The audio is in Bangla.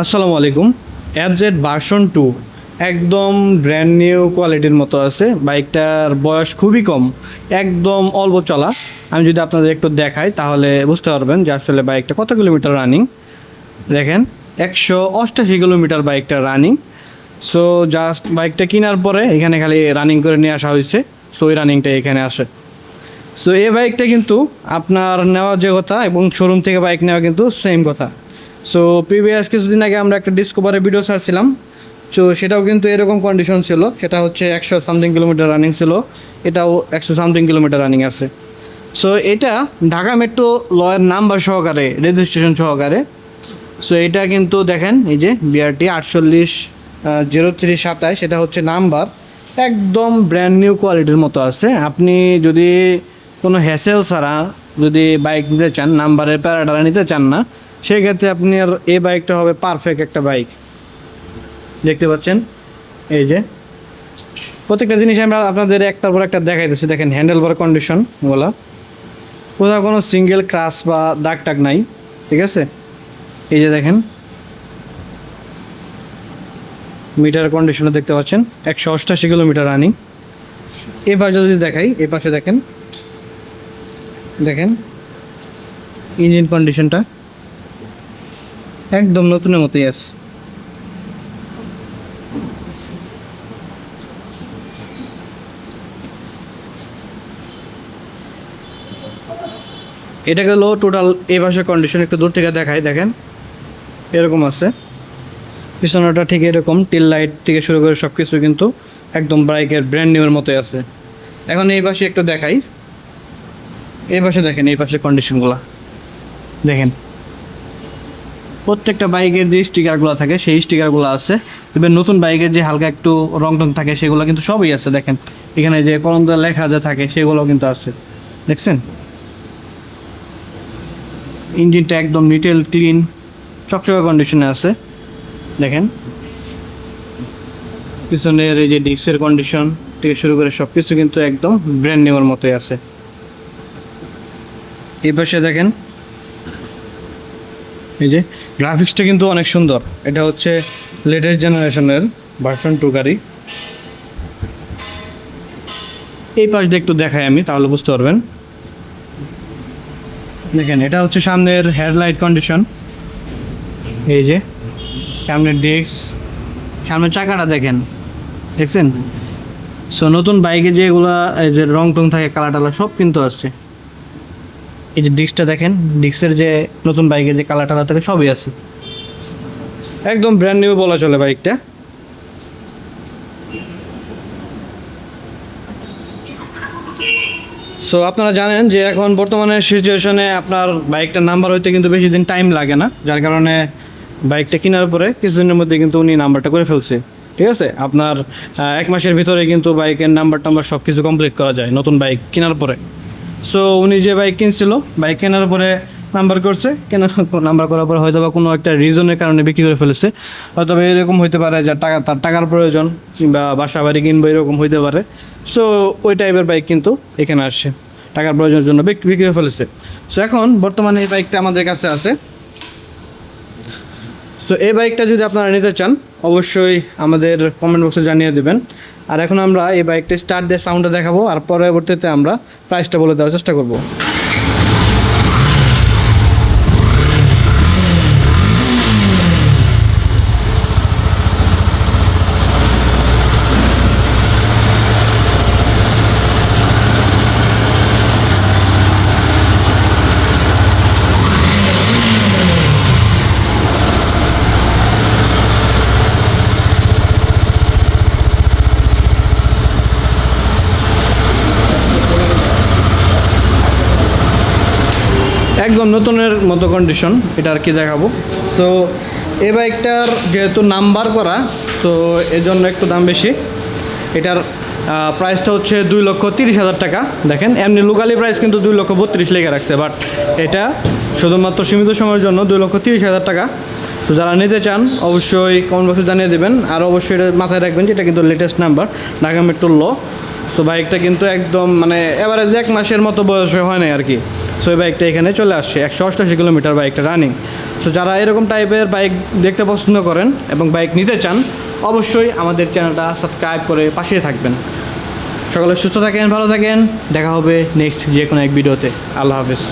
আসসালামু আলাইকুম। অ্যাবজেড ভার্সন টু একদম ব্র্যান্ড নিউ কোয়ালিটির মতো আছে। বাইকটার বয়স খুবই কম, একদম অল্প চলা। আমি যদি আপনাদের একটু দেখাই, তাহলে বুঝতে পারবেন যে আসলে বাইকটা কত কিলোমিটার রানিং দেখেন, একশো অষ্টাশি কিলোমিটার বাইকটা রানিং সো জাস্ট বাইকটা কেনার পরে এখানে খালি রানিং করে নিয়ে আসা হয়েছে। সো ওই রানিংটা এখানে আসে। সো এই বাইকটা কিন্তু আপনার নেওয়া যে কথা এবং শোরুম থেকে বাইক নেওয়া কিন্তু সেম কথা। সো প্রিভিয়াস কিছুদিন আগে আমরা একটা ডিসকভারের ভিডিও ছাড়ছিলাম। তো সেটাও কিন্তু এরকম কন্ডিশন ছিল। সেটা হচ্ছে একশো সামথিং কিলোমিটার রানিং ছিল। এটাও একশো সামথিং কিলোমিটার রানিং আছে। সো এটা ঢাকা মেট্রো লয়ের নাম্বার সহকারে রেজিস্ট্রেশন সহকারে। সো এটা কিন্তু দেখেন, এই যে বিআরটি আটচল্লিশ জিরো থ্রি সাতাশ, এটা হচ্ছে নাম্বার একদম ব্র্যান্ড নিউ কোয়ালিটির মতো আছে। আপনি যদি কোনো হ্যাসেল ছাড়া যদি বাইক নিতে চান নাম্বারের প্যারাডারা নিতে চান না সেই ক্ষেত্রে আপনি আর এই বাইকটা হবে পারফেক্ট একটা বাইক। দেখতে পাচ্ছেন? এই যে। প্রত্যেকটা জিনিস আমরা আপনাদের একটার পর একটা দেখাইতেছি। দেখেন হ্যান্ডেল বার কন্ডিশন বলা। কোথাও কোনো সিঙ্গেল ক্রাশ বা দাগ টাগ নাই, ঠিক আছে? এই যে দেখেন। মিটার কন্ডিশনে দেখতে পাচ্ছেন। একশো অষ্টাশি কিলোমিটার রানিং এবার যদি দেখাই, এ পাশে দেখেন। দেখেন। ইঞ্জিন কন্ডিশনটা একদম নতুনের মতোই আছে। এটা গেল টোটাল এ পাশের কন্ডিশন একটু দূর থেকে দেখাই, দেখেন। এরকম আছে। পিছনেটা ঠিক এরকম টিল লাইট থেকে শুরু করে সব কিছু কিন্তু একদম বাইকের ব্র্যান্ড নিউর মতোই আছে। এখন এই পাশে একটু দেখাই। এই পাশে দেখেন, এই পাশের কন্ডিশনগুলো দেখেন। প্রত্যেকটা বাইকের যে স্টিকারগুলো থাকে, সেই স্টিকারগুলো আছে। তবে নতুন বাইকের যে হালকা একটু রং টং থাকে, সেগুলো কিন্তু সবই আছে, দেখেন। এখানে যে কলম লেখা যে থাকে সেগুলো কিন্তু আছে। দেখছেন? ইঞ্জিনটা একদম নিটেল, ক্লিন চকচকা কন্ডিশনে আছে। দেখেন? পিছনের এই যে ডিস্কের কন্ডিশন থেকে শুরু করে সব কিছু কিন্তু একদম ব্র্যান্ড নিউর মতোই আছে। এই পাশে দেখেন? এই যে গ্রাফিক্সটা কিন্তু অনেক সুন্দর। এটা হচ্ছে লেটেস্ট জেনারেশনের ভার্সন টু গাড়ি। এই পাশ দিয়ে একটু দেখাই আমি, তাহলে বুঝতে পারবেন। দেখেন, এটা হচ্ছে সামনের হেডলাইট কন্ডিশন এই যে, সামনের ডিস্ক সামনের চাকাটা দেখেন, দেখছেন? সো নতুন বাইকে যেগুলো, এই যে রং টং থাকে কালার টালার সব কিন্তু আছে। এই যে ডিস্কটা দেখেন ডিস্কের যে নতুন বাইকের যে কালার টালার থাকে সবই আছে। একদম ব্র্যান্ড নিউ বলা চলে বাইকটা। সো আপনারা জানেন যে এখন বর্তমানে সিচুয়েশনে আপনার বাইকটার নাম্বার হইতে কিন্তু বেশি দিন টাইম লাগে না, যার কারণে বাইকটা কেনার পরে কিছুদিনের মধ্যে কিন্তু উনি নাম্বারটা করে ফেলছে। ঠিক আছে? আপনার এক মাসের ভিতরে কিন্তু বাইকের নাম্বার টাম্বার সব কিছু কমপ্লিট করা যায় নতুন বাইক কেনার পরে। সো উনি যে বাইক কিনছিল বাইক কেনার পরে নাম্বার করছে। কেনার নাম্বার করার পরে হয়তো বা কোনো একটা রিজনের কারণে বিক্রি করে ফেলেছে। হয়তো বা এরকম হইতে পারে যে টাকা, তার টাকার প্রয়োজন কিংবা বাসা বাড়ি কিনবো এরকম হইতে পারে। সো ওই টাইপের বাইক কিন্তু এখানে আসছে। টাকার প্রয়োজনের জন্য বিক্রি করে ফেলেছে। সো এখন বর্তমানে এই বাইকটা আমাদের কাছে আছে। সো এই বাইকটা যদি আপনারা নিতে চান, অবশ্যই আমাদের কমেন্ট বক্সে জানিয়ে দেবেন। আর এখন আমরা এই বাইকটা স্টার্ট দিয়ে সাউন্ডটা দেখাবো, আর পরবর্তীতে আমরা প্রাইসটা বলে দেওয়ার চেষ্টা করব। একদম নতুনের মতো কন্ডিশন এটা আর কি দেখাবো। সো এই বাইকটার যেহেতু নাম্বার করা তো এর জন্য একটু দাম বেশি। এটার প্রাইসটা হচ্ছে দুই লক্ষ তিরিশ হাজার টাকা। দেখেন, এমনি লোকালি প্রাইস কিন্তু দুই লক্ষ বত্রিশ লেগে রাখছে বাট এটা শুধুমাত্র সীমিত সময়ের জন্য দুই লক্ষ তিরিশ হাজার টাকা। তো যারা নিতে চান, অবশ্যই কমেন্ট বক্সে জানিয়ে দেবেন, আর অবশ্যই এটা মাথায় রাখবেন যে এটা কিন্তু লেটেস্ট নাম্বার ঢাকা মেট্রোর ল সো বাইকটা কিন্তু একদম মানে এভারেজ এক মাসের মতো বয়স হয় নাই আর কি। সো এই বাইকটা এখানে চলে আসছে। একশো অষ্টআশি কিলোমিটার বাইকটা রানিং সো যারা এরকম টাইপের বাইক দেখতে পছন্দ করেন এবং বাইক নিতে চান, অবশ্যই আমাদের চ্যানেলটা সাবস্ক্রাইব করে পাশে থাকবেন। সকালে সুস্থ থাকেন, ভালো থাকেন। দেখা হবে নেক্সট যে কোনো এক ভিডিওতে আল্লাহ হাফেজ।